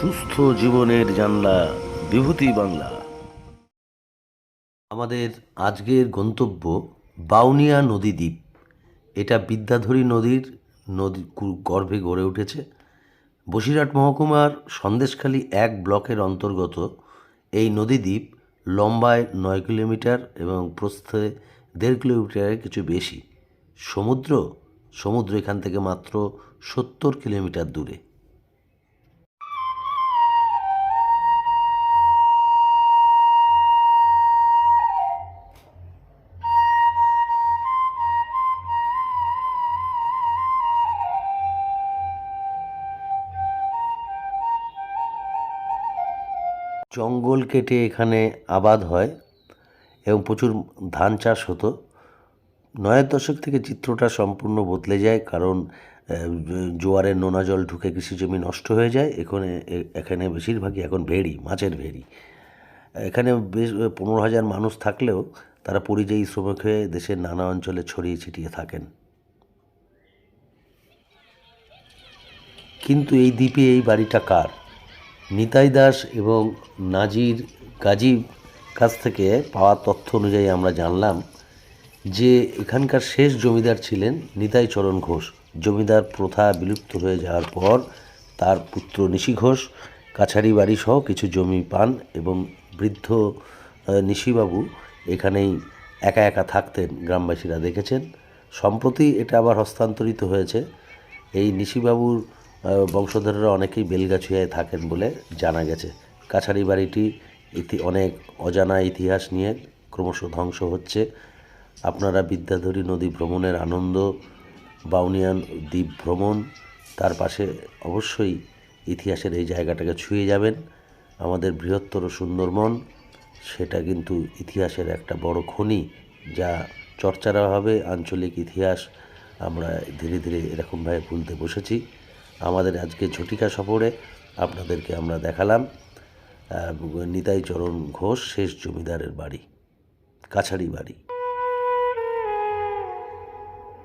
সুস্থ জীবনের জানলা, বিভূতি বাংলা। আমাদের আজকের গন্তব্য বাউনিয়া নদী দ্বীপ। এটা বিদ্যাধরী নদীর নদী গর্ভে গড়ে উঠেছে। বসিরহাট মহকুমার সন্দেশখালী এক ব্লকের অন্তর্গত এই নদীদ্বীপ লম্বায় নয় কিলোমিটার এবং প্রস্থে দেড় কিলোমিটারের কিছু বেশি। সমুদ্র সমুদ্র এখান থেকে মাত্র সত্তর কিলোমিটার দূরে। জঙ্গল কেটে এখানে আবাদ হয় এবং প্রচুর ধান চাষ হতো। নয়ের দশক থেকে চিত্রটা সম্পূর্ণ বদলে যায় কারণ জোয়ারের নোনা জল ঢুকে কৃষি জমি নষ্ট হয়ে যায়। এখানে এখানে বেশিরভাগই এখন ভেড়ি, মাছের ভেড়ি। এখানে বেশ পনেরো হাজার মানুষ থাকলেও তারা পরিযায়ী শ্রমিক হয়ে দেশের নানা অঞ্চলে ছড়িয়ে ছিটিয়ে থাকেন। কিন্তু এই দ্বীপে এই বাড়িটা কার? নিতাই দাস এবং নাজির গাজীর কাছ থেকে পাওয়া তথ্য অনুযায়ী আমরা জানলাম যে এখানকার শেষ জমিদার ছিলেন নিতাই চরণ ঘোষ। জমিদার প্রথা বিলুপ্ত হয়ে যাওয়ার পর তার পুত্র নিশি ঘোষ, কাছারি বাড়ি সহ কিছু জমি পান এবং বৃদ্ধ নিশিবাবু এখানেই একা একা থাকতেন, গ্রামবাসীরা দেখেছেন। সম্প্রতি এটা আবার হস্তান্তরিত হয়েছে। এই নিশিবাবুর বংশধররা অনেকেই বেলগাছিয়ায় থাকেন বলে জানা গেছে। কাছারি বাড়িটি ইতি, অনেক অজানা ইতিহাস নিয়ে ক্রমশ ধ্বংস হচ্ছে। আপনারা বিদ্যাধরী নদী ভ্রমণের আনন্দ, বাউনিয়ান দ্বীপ ভ্রমণ, তার পাশে অবশ্যই ইতিহাসের এই জায়গাটাকে ছুঁয়ে যাবেন। আমাদের বৃহত্তর সুন্দরবন, সেটা কিন্তু ইতিহাসের একটা বড় খনি, যা চর্চার অভাবে আঞ্চলিক ইতিহাস আমরা ধীরে ধীরে এরকমভাবে ভুলতে বসেছি। আমাদের আজকে ঝটিকা সফরে আপনাদেরকে আমরা দেখালাম নিতাইচরণ নিতাই চরণ ঘোষ, শেষ জমিদারের বাড়ি, কাছারি বাড়ি।